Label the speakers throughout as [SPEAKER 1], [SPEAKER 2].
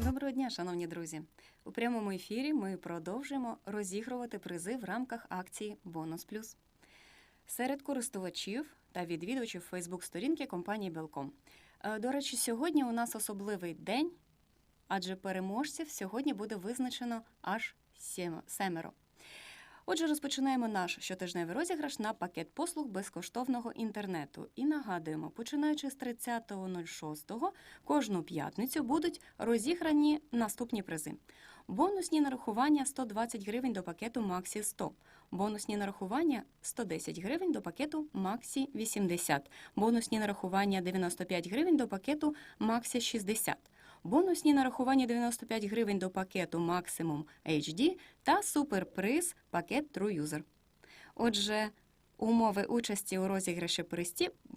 [SPEAKER 1] Доброго дня, шановні друзі! У прямому ефірі ми продовжуємо розігрувати призи в рамках акції Бонус Плюс серед користувачів та відвідувачів Фейсбук-сторінки компанії Белком. Е, До речі, сьогодні у нас особливий день, адже переможців сьогодні буде визначено аж семеро. Отже, розпочинаємо наш щотижневий розіграш на пакет послуг безкоштовного інтернету. І нагадуємо, починаючи з 30.06, кожну п'ятницю будуть розіграні наступні призи. Бонусні нарахування 120 гривень до пакету Максі 100. Бонусні нарахування 110 гривень до пакету Максі 80. Бонусні нарахування 95 гривень до пакету Максі 60. Бонусні нарахування 95 гривень до пакету Максимум HD та суперприз пакет True User. Отже, умови участі у розіграші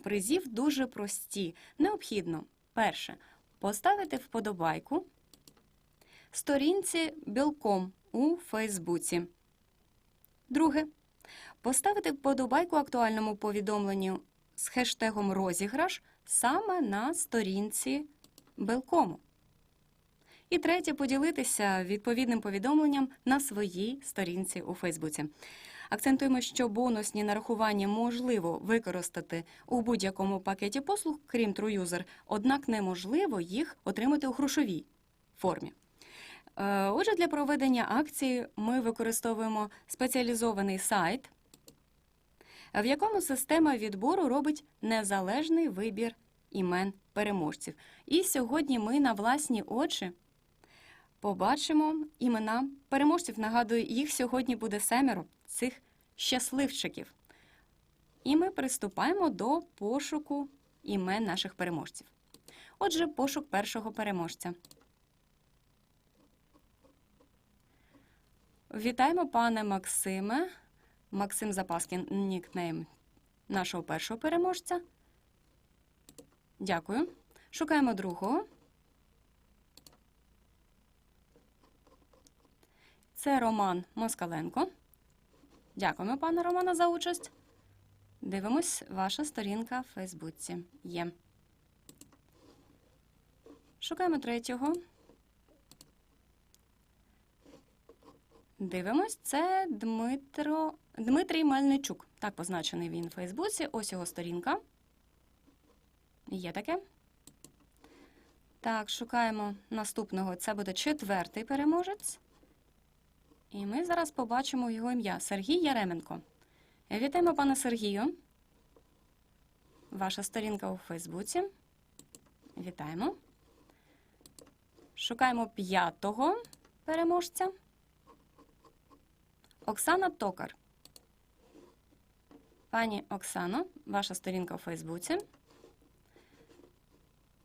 [SPEAKER 1] призів дуже прості. Необхідно перше поставити вподобайку сторінці Білком у Фейсбуці. Друге поставити вподобайку актуальному повідомленню з хештегом розіграш саме на сторінці Белкому. І третє поділитися відповідним повідомленням на своїй сторінці у Фейсбуці. Акцентуємо, що бонусні нарахування можливо використати у будь-якому пакеті послуг, крім TrueUser, однак неможливо їх отримати у грошовій формі. Е, Отже, для проведення акції ми використовуємо спеціалізований сайт, в якому система відбору робить незалежний вибір імен переможців. І сьогодні ми на власні очі побачимо імена переможців. Нагадую, їх сьогодні буде семеро цих щасливчиків. І ми приступаємо до пошуку імен наших переможців. Отже, пошук першого переможця. Вітаємо, пане Максиме. Максим Запаскін, нікнейм нашого першого переможця. Дякую. Шукаємо другого. Це Роман Москаленко. Дякуємо, пане Романе, за участь. Дивимось, ваша сторінка в Фейсбуці є. Шукаємо третього. Дивимось, це Дмитро... Дмитрій Мельничук. Так позначений він у Фейсбуці. Ось його сторінка. Є таке. Так, шукаємо наступного. Це буде четвертий переможець. І ми зараз побачимо його ім'я Сергій Яременко. Вітаємо, пане Сергію. Ваша сторінка у Фейсбуці. Вітаємо. Шукаємо п'ятого переможця. Оксана Токар. Пані Оксано, ваша сторінка у Фейсбуці.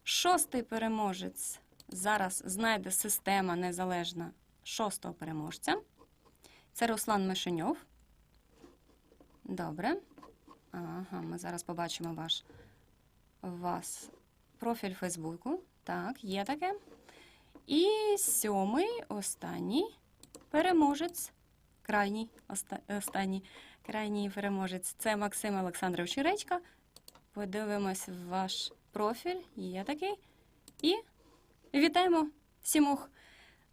[SPEAKER 1] Шостий переможець зараз знайде система незалежна шостого переможця. Це Руслан Мишеньов. Добре. Ага, ми зараз побачимо ваш вас профіль Фейсбуку. Так, є таке. І сьомий, останній переможець. Крайній, оста, останній, крайній переможець. Це Максим Олександрович Редька. Подивимось ваш профіль. Є такий. І вітаємо сімох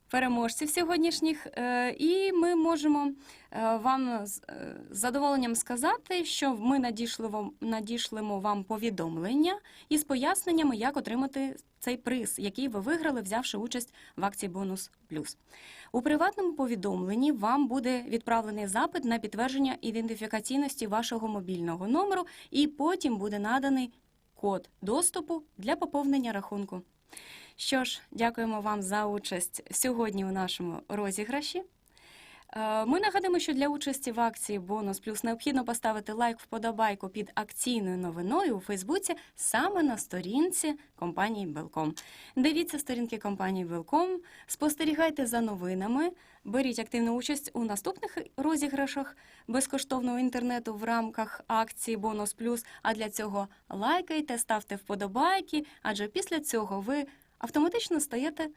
[SPEAKER 1] переможців сьогоднішніх. Е, І ми можемо е, вам з е, задоволенням сказати, що ми надійшли вам, вам повідомлення із поясненнями, як отримати цей приз, який ви виграли, взявши участь в акції Бонус Плюс. У приватному повідомленні вам буде відправлений запит на підтвердження ідентифікаційності вашого мобільного номеру, і потім буде наданий код доступу для поповнення рахунку. Що ж, дякуємо вам за участь сьогодні у нашому розіграші. Е, Ми нагадуємо, що для участі в акції Бонус Плюс необхідно поставити лайк вподобайку під акційною новиною у Фейсбуці саме на сторінці компанії Белком. Дивіться сторінки компанії Белком, спостерігайте за новинами, беріть активну участь у наступних розіграшах безкоштовного інтернету в рамках акції Бонус Плюс. А для цього лайкайте, ставте вподобайки, адже після цього ви автоматично стаєте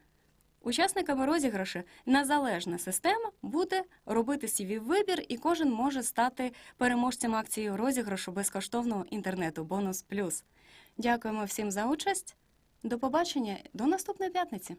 [SPEAKER 1] Учасниками розіграшу незалежна система буде робити свій вибір, і кожен може стати переможцем акції розіграшу безкоштовного інтернету Бонус Плюс. Дякуємо всім за участь. До побачення до наступної п'ятниці.